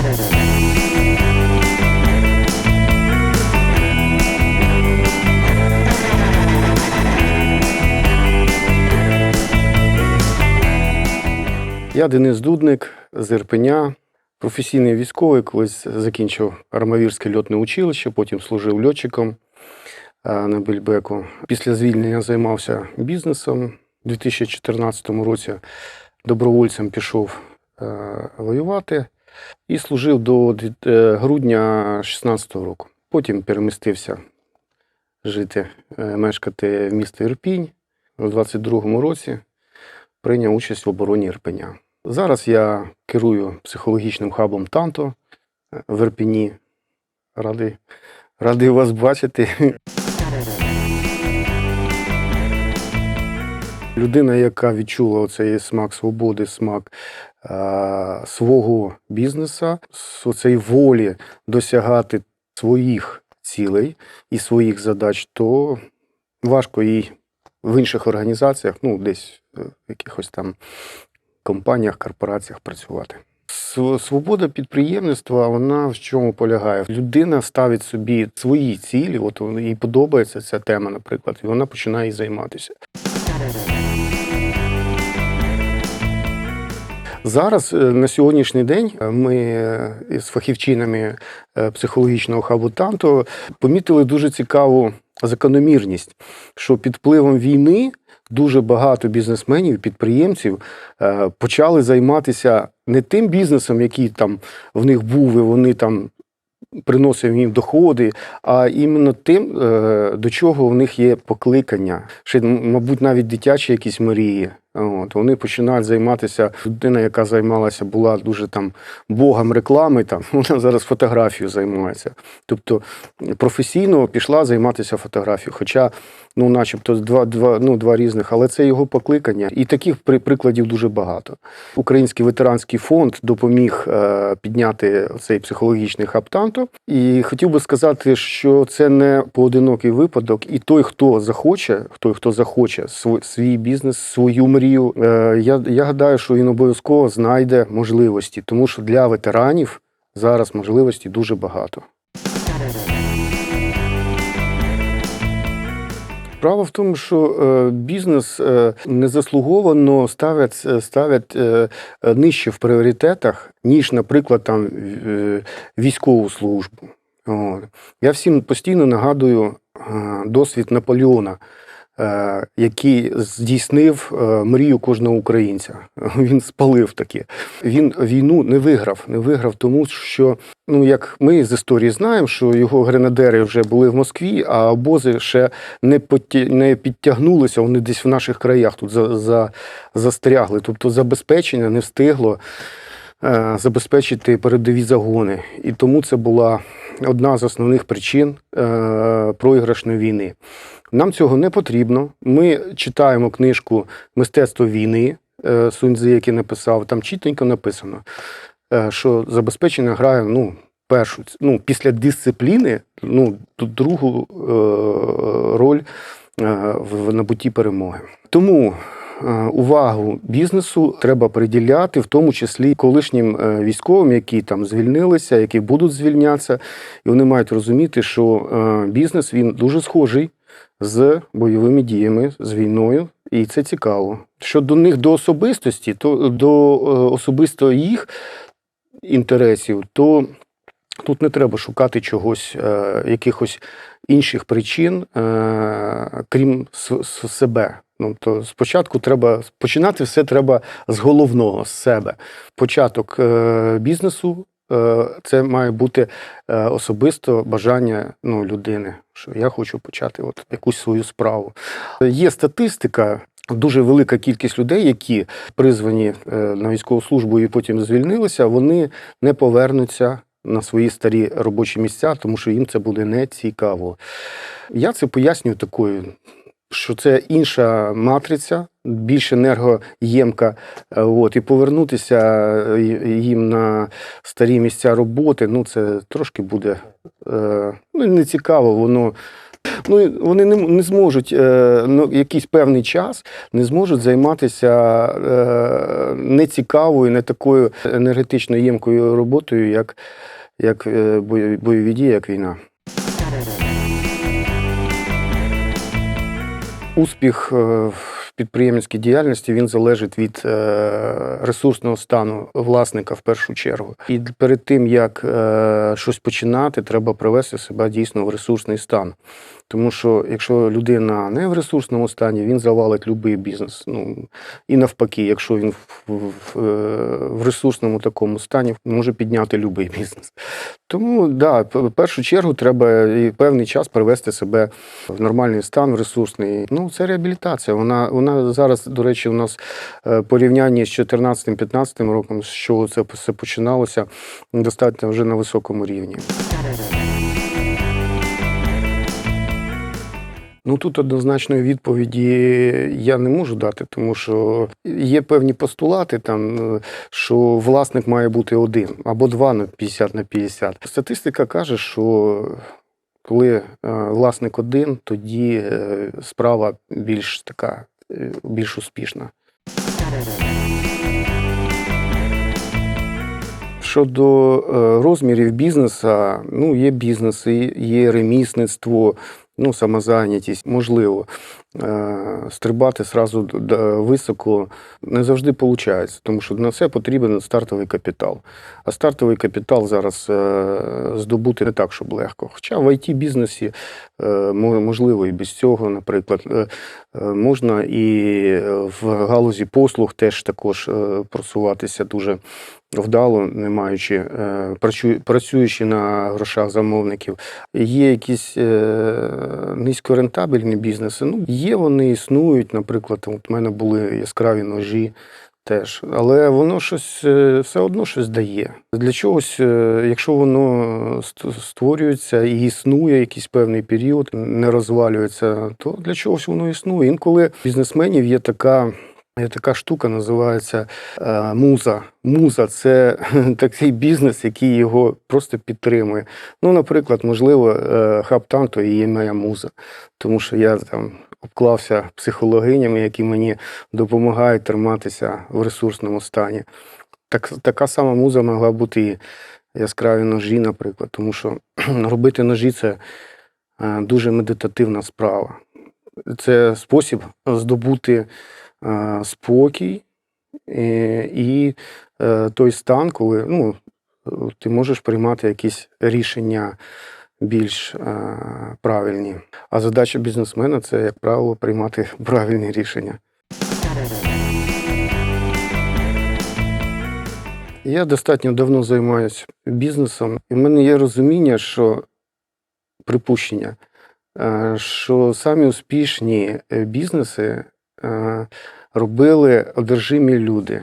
Я Денис Дудник з Ірпеня, професійний військовий, колись закінчив Армавірське льотне училище, потім служив льотчиком е, на Бельбеку. Після звільнення займався бізнесом. У 2014 році добровольцем пішов е, воювати і служив до е, грудня 2016 року. Потім перемістився жити, е, мешкати в місто Ірпінь. У 22-му році прийняв участь в обороні Ірпеня. Зараз я керую психологічним хабом Танто е, в Ірпені. Радий, радий вас бачити. Людина, яка відчула оцей смак свободи, смак свого бізнеса, оцеї волі досягати своїх цілей і своїх задач, то важко їй в інших організаціях, ну, десь е, в якихось там компаніях, корпораціях працювати. Свобода підприємництва, вона в чому полягає? Людина ставить собі свої цілі, от їй подобається ця тема, наприклад, і вона починає займатися. Зараз е, на сьогоднішній день е, ми е, з фахівчинами психологічного хабу Танто помітили дуже цікаву закономірність, що під впливом війни дуже багато бізнесменів, підприємців почали займатися не тим бізнесом, який там в них був, і вони там приносив їм доходи, а іменно тим, до чого в них є покликання. Ще, мабуть, навіть дитячі якісь мрії. От, вони починають займатися. Людина, яка займалася, була дуже там богом реклами, там, вона зараз фотографією займається. Тобто професійно пішла займатися фотографією. Хоча, ну, начебто, два, два, ну, два різних, але це його покликання. І таких прикладів дуже багато. Український ветеранський фонд допоміг е, підняти цей психологічний хаб. І хотів би сказати, що це не поодинокий випадок, і той, хто захоче, той, хто захоче свій, бізнес, свою мрію, е, я, я гадаю, що він обов'язково знайде можливості, тому що для ветеранів зараз можливості дуже багато. Справа в тому, що е, бізнес е, незаслуговано е, е, нижче в пріоритетах, ніж, наприклад, там військову службу. Я всім постійно нагадую досвід Наполеона, який здійснив е, мрію кожного українця. Він спалив таке. Він війну не виграв. Не виграв, тому що, ну як ми з історії знаємо, що його гренадери вже були в Москві, а обози ще не потя- не підтягнулися. Вони десь в наших краях тут за, за, застрягли. Тобто забезпечення не встигло е, забезпечити передові загони. І тому це була одна з основних причин е, проіграшної війни. Нам цього не потрібно. Ми читаємо книжку Мистецтво війни е, Суньцзи, який написав. Там чітенько написано, е, що забезпечення грає ну, першу, ну, після дисципліни, ну, другу е, роль е, в набутті перемоги. Тому е, увагу бізнесу треба приділяти, в тому числі колишнім е, військовим, які там звільнилися, які будуть звільнятися, і вони мають розуміти, що е, бізнес він дуже схожий з бойовими діями, з війною, і це цікаво. Щодо них до особистості, то до е, особисто їх інтересів, то тут не треба шукати чогось, е, якихось інших причин, е, крім себе. Ну, то спочатку треба починати все треба з головного, з себе. Початок е, бізнесу е, це має бути е, особисто бажання ну, людини, що я хочу почати от якусь свою справу. Є статистика. Дуже велика кількість людей, які призвані е, на військову службу і потім звільнилися, вони не повернуться на свої старі робочі місця, тому що їм це буде не цікаво. Я це пояснюю такою, що це інша матриця, більш енергоємка, е, от, і повернутися е, їм на старі місця роботи, ну це трошки буде е, ну, не цікаво, воно Ну, вони не, не зможуть е, ну, якийсь певний час не зможуть займатися е, нецікавою, не такою енергетично ємкою роботою, як, як бойові дії, як війна. Успіх е, в підприємницькій діяльності він залежить від е, ресурсного стану власника в першу чергу. І перед тим як е, щось починати, треба привести себе дійсно в ресурсний стан. Тому що якщо людина не в ресурсному стані, він завалить будь-який бізнес. Ну і навпаки, якщо він в, в, е, в ресурсному такому стані, може підняти будь-який бізнес. Тому да, в першу чергу треба і певний час привести себе в нормальний стан, в ресурсний. Ну це реабілітація. Вона вона зараз, до речі, у нас е, порівнянні з 2014-2015 роком, з чого це все починалося, достатньо вже на високому рівні. Ну тут однозначної відповіді я не можу дати, тому що є певні постулати, там що власник має бути один або два на 50 на 50. Статистика каже, що коли е, власник один, тоді е, справа більш така, е, більш успішна. Щодо розмірів бізнесу, ну є бізнеси, є ремісництво, ну самозайнятість, можливо. Е, Стрибати д- високо не завжди виходить, тому що на це потрібен стартовий капітал. А стартовий капітал зараз е, здобути не так, щоб легко. Хоча в it бізнесі можливо і без цього, наприклад, Е, е, можна і в галузі послуг теж також е, просуватися дуже вдало, не маючи е, працюючи на грошах замовників. Є якісь е, низькорентабельні бізнеси. Ну, є вони, існують. Наприклад, от у мене були яскраві ножі. Теж, але воно щось е, все одно щось дає. Для чогось, е, якщо воно створюється і існує якийсь певний період, не розвалюється, то для чогось воно існує. Інколи в бізнесменів є така. Є така штука, називається е, муза. Муза це такий бізнес, який його просто підтримує. Ну, наприклад, можливо, е, Хабтанто і є моя муза, тому що я там обклався психологинями, які мені допомагають триматися в ресурсному стані. Так, така сама муза могла бути і яскраві ножі, наприклад, тому що робити ножі це е, дуже медитативна справа. Це спосіб здобути е, спокій е, і той стан, коли ну, ти можеш приймати якісь рішення більш е, правильні. А задача бізнесмена це, як правило, приймати правильні рішення. Я достатньо давно займаюся бізнесом, і в мене є розуміння, що припущення, е, що самі успішні е, бізнеси робили одержимі люди,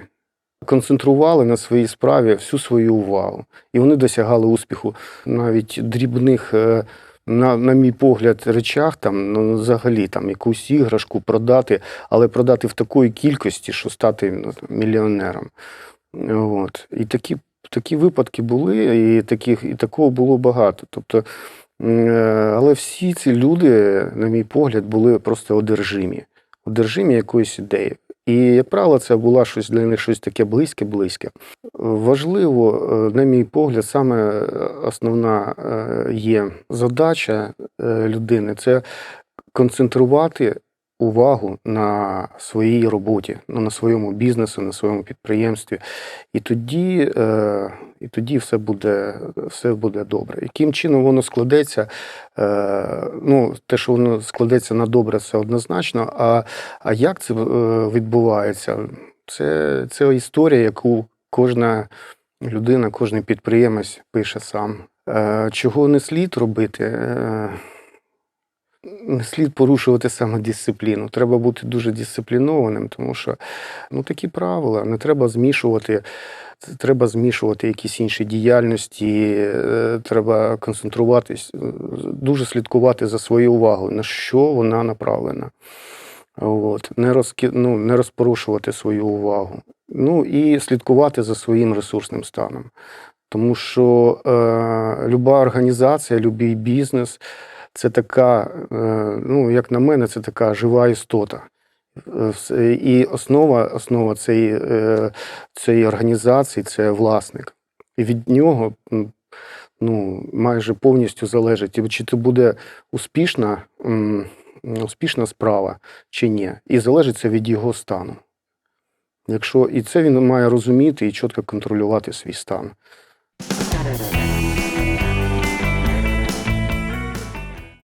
концентрували на своїй справі всю свою увагу, і вони досягали успіху навіть дрібних. е, На, на мій погляд, речах там ну, взагалі там якусь іграшку продати, але продати в такої кількості, що стати ну, мільйонером. От. І такі, такі випадки були, і, таких, і такого було багато. Тобто, е, але всі ці люди, на мій погляд, були просто одержимі, одержимі якоюсь ідеєю. І, як правило, це було щось для них щось таке близьке-близьке. Важливо, е, на мій погляд, саме е, основна е, є задача людини це концентрувати увагу на своїй роботі, ну, на своєму бізнесу, на своєму підприємстві. І тоді, е, і тоді все буде, все буде добре. Яким чином воно складеться? Е, ну, те, що воно складеться на добре, це однозначно. А, а як це е, відбувається? Це, це історія, яку кожна людина, кожен підприємець пише сам. Чого не слід робити? Не слід порушувати самодисципліну. Треба бути дуже дисциплінованим, тому що ну, такі правила. Не треба змішувати. Треба змішувати якісь інші діяльності, е, треба концентруватись, е, дуже слідкувати за своєю увагою, на що вона направлена. От. Не, розки... ну, не розпорушувати свою увагу. Ну і слідкувати за своїм ресурсним станом. Тому що е, люба організація, любий бізнес це така, е, ну, як на мене, це така жива істота. Е, І основа, основа цієї, е, цієї організації це власник. І від нього ну, майже повністю залежить, чи це буде успішна, успішна справа чи ні. І залежить це від його стану. Якщо і це він має розуміти і чітко контролювати свій стан.